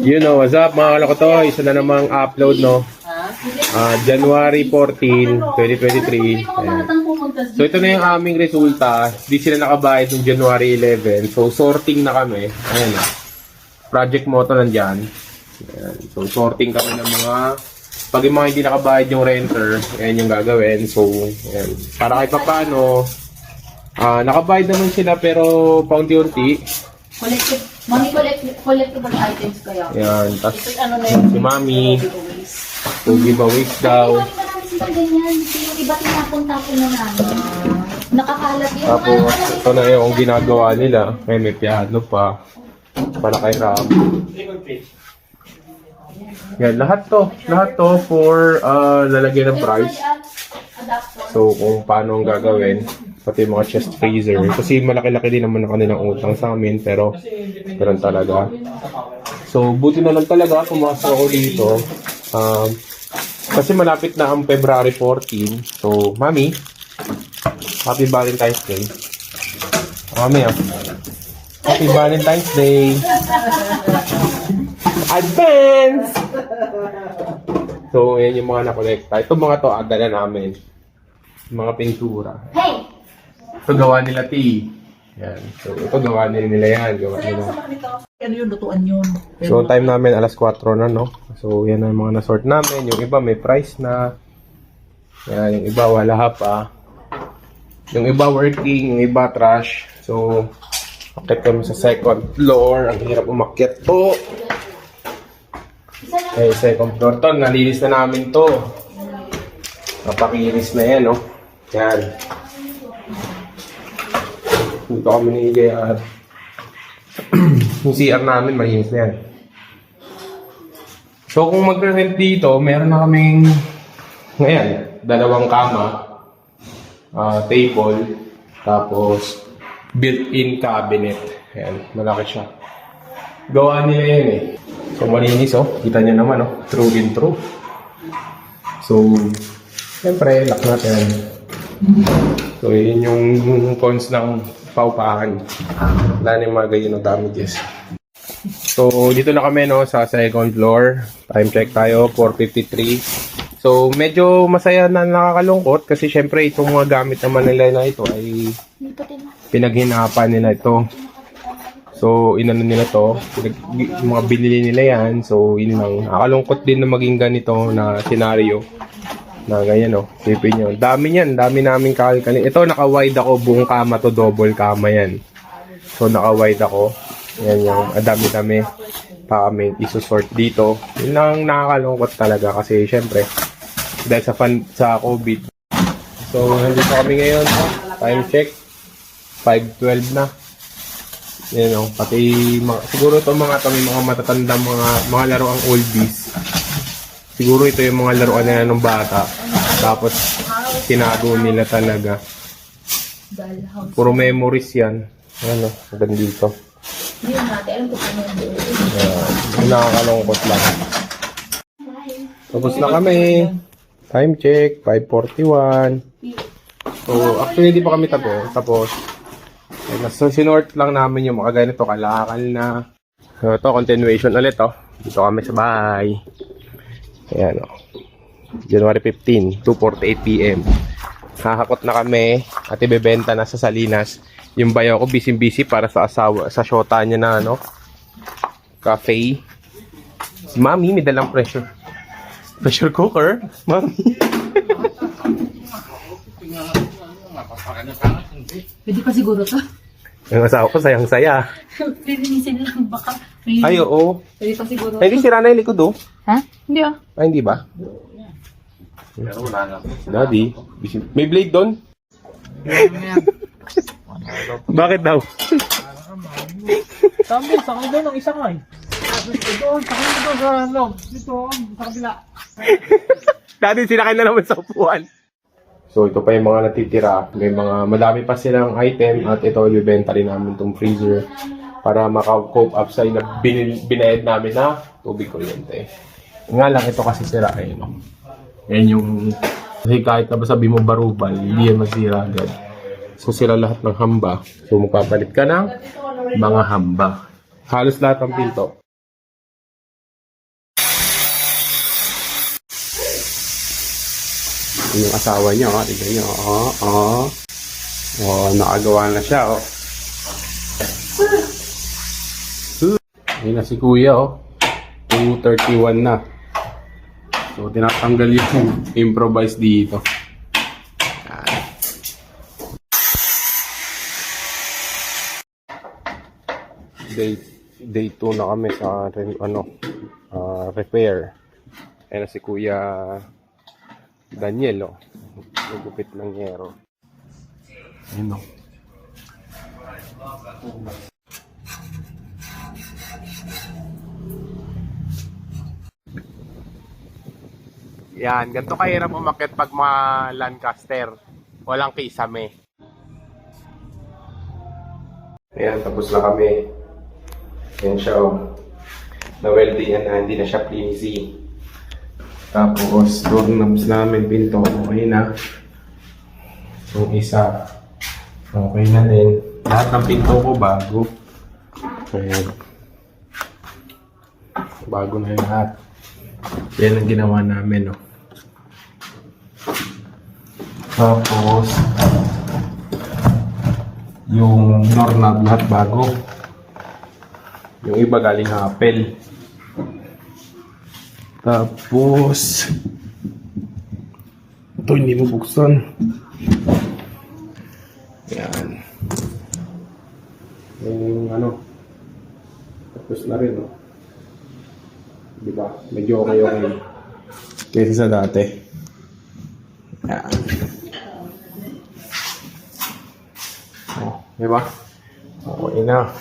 You know, what's up mga kalokoto? Isa na namang upload, no? Ah, January 14, 2023. Ayan. So ito na yung aming resulta. Di sila nakabayad ng January 11. So sorting na kami. Ayan na. Project motto nandyan. Ayan. So sorting kami ng mga pag yung mga hindi nakabayad yung renter, ayan yung gagawin. So, ayan. Para kahit paano, ah nakabayad naman sila pero paunti-unti. Collective, mami collect, collectible items kaya. Ayan. Tapos Ito ano na yun? si Mami, to giveaways daw. Ay, marami silang ganyan. Yung iba tinapon-tapon na namin. Nakakalat yun. Tapos, ito na yung ginagawa nila. May may piano pa. Para kay Ram. Yan, lahat to. Lahat to for uh, lalagyan ng price. Adapter. So, kung paano ang gagawin. Pati mga chest freezer. Kasi malaki-laki din naman ang kanilang utang sa amin. Pero, ganun talaga. So, buti na lang talaga pumasok ako dito. Um, kasi malapit na ang February 14. So, Mami, Happy Valentine's Day. Mami, ah. Happy Valentine's Day. Advance! So, yan yung mga nakolekta. Ito mga to, aga na namin. Mga pintura. Hey! Ito gawa nila T. Yan. So, ito gawa nila nila yan. Gawa nila. Ano yun, lutuan yun. So, time namin alas 4 na, no? So, yan ang mga na-sort namin. Yung iba may price na. Yan, yung iba wala pa. Yung iba working, yung iba trash. So, akit kami sa second floor. Ang hirap umakyat po. Okay, second floor to. Nalinis na namin to. Napakinis na yan, no? Yan. Yung CR namin, malinis na yan. So, kung magre-rent dito, meron na kaming, ngayon, dalawang kama, ah, table, tapos built-in cabinet. Ayan, malaki siya. Gawa nila yan eh. So, malinis oh. Kita naman oh. True in true. So, siyempre, lock natin. So, yun yung cons ng paupahan. Wala na yung mga ganyan damages. So, dito na kami no sa second floor. Time check tayo, 4.53. So, medyo masaya na nakakalungkot kasi syempre itong mga gamit naman nila na ito ay pinaghinapan nila ito. So, inano nila to, mga binili nila yan. So, yun lang. Nakakalungkot din na maging ganito na senaryo. Na ganyan, no. Sipin nyo. Dami yan. Dami namin kakalkalin. Ito, naka-wide ako. Buong kama to. Double kama yan. So, naka-wide ako. Yan yung adami-dami pa kami isusort dito. Yun lang nakakalungkot talaga kasi syempre dahil sa fan, sa COVID. So, nandito kami ngayon. Time check. 5.12 na. Yan o. Pati, mga, siguro to mga to mga matatanda mga, mga laro ang oldies. Siguro ito yung mga laruan nila ng bata. Tapos, tinago nila talaga. Puro memories yan. Ano, hanggang dito. Hindi natin. Alam kung ano yung. Uh, nakakalungkot lang. Tapos na kami. Time check, 5.41. So, actually, hindi pa kami tapos. Tapos, so, sinort lang namin yung mga ganito, kalakal na. So, ito, continuation ulit, oh. Dito kami sa bahay. Ayan, oh. January 15, 2.48 p.m. Hahakot na kami at ibebenta na sa Salinas. Yung bayaw ko, busy-busy para sa asawa, sa shota niya na, ano, cafe. Si Mami, may dalang pressure. Pressure cooker? Mami. Pwede pa siguro to. Ang asawa ko, sayang-saya. Lilinisin lang baka. May... Ay, oo. Pwede pa siguro. Ay, hindi sira na yung likod, oh. Ha? Hindi ah. Ay, hindi ba? Daddy, busy- may blade doon? Bakit daw? Sabi, sakay doon ng isa nga eh. Sabi ko doon, sakay mo doon sa loob. Dito, sa kabila. Daddy, sinakay na naman sa upuan. So, ito pa yung mga natitira. May mga, madami pa silang item at ito, ibibenta rin namin itong freezer para maka-cope up sa na bin, binayad namin na tubig kuryente. Nga lang, ito kasi sira eh, no? Yan yung, kasi kahit na ba sabi mo barubal, hindi yan masira agad. So, sila lahat ng hamba. So, magpapalit ka ng mga hamba. Halos lahat ng pinto. Yung asawa niya, oh. Tignan niyo, oh, oh. Oh, nakagawa na siya, oh. Ayun na si kuya, oh. 231 na. So, tinatanggal yung improvise dito. Day, day 2 na kami sa ano, ah, repair. Ayun na si kuya Daniel, oh. Nagupit ng yero. Ayun, oh. Yan, ganito kahirap umakit pag mga Lancaster. Walang kisame. Ayan, tapos na kami. Yan siya, oh. Na-weldingan na, hindi na siya flimsy. Tapos, doorknobs namin, pinto, okay na. Yung isa, okay na din. Lahat ng pinto ko bago. Ayan. Bago na yung lahat. Yan ang ginawa namin, no. Tapos, yung doorknob lahat bago. Yung iba galing Apple. Tapos, ito hindi mo buksan. Yan. Yung ano, tapos na rin, no. Di ba? Medyo okay okay. Kaysa sa dati. Yan. Oh, di ba? Okay na.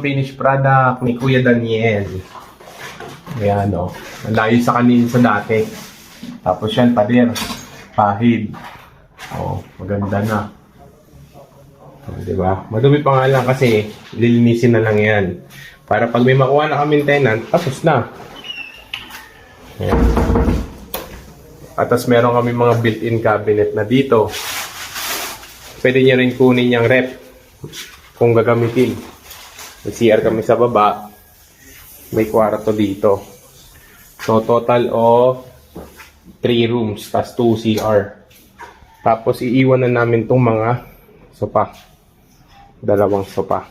Finished product ni Kuya Daniel. Ayan, o. Ang layo sa kanina sa dati. Tapos yan, pader. Pahid. Oh, maganda na. Oh, di ba? Madumi pa nga lang kasi lilinisin na lang yan. Para pag may makuha na kami tenant, tapos na. Ayan. At tas meron kami mga built-in cabinet na dito. Pwede nyo rin kunin yung rep kung gagamitin. May CR kami sa baba. May kwarto dito. So, total of 3 rooms, tas 2 CR. Tapos, iiwan na namin tong mga sopa. Dalawang sopa.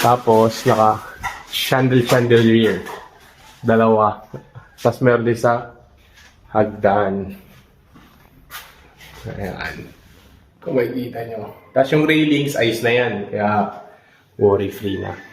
Tapos, naka chandel chandelier. Dalawa. Tapos, meron din sa hagdan. Ayan. Kung makikita nyo. Tapos, yung railings, ayos na yan. Kaya, worry free na.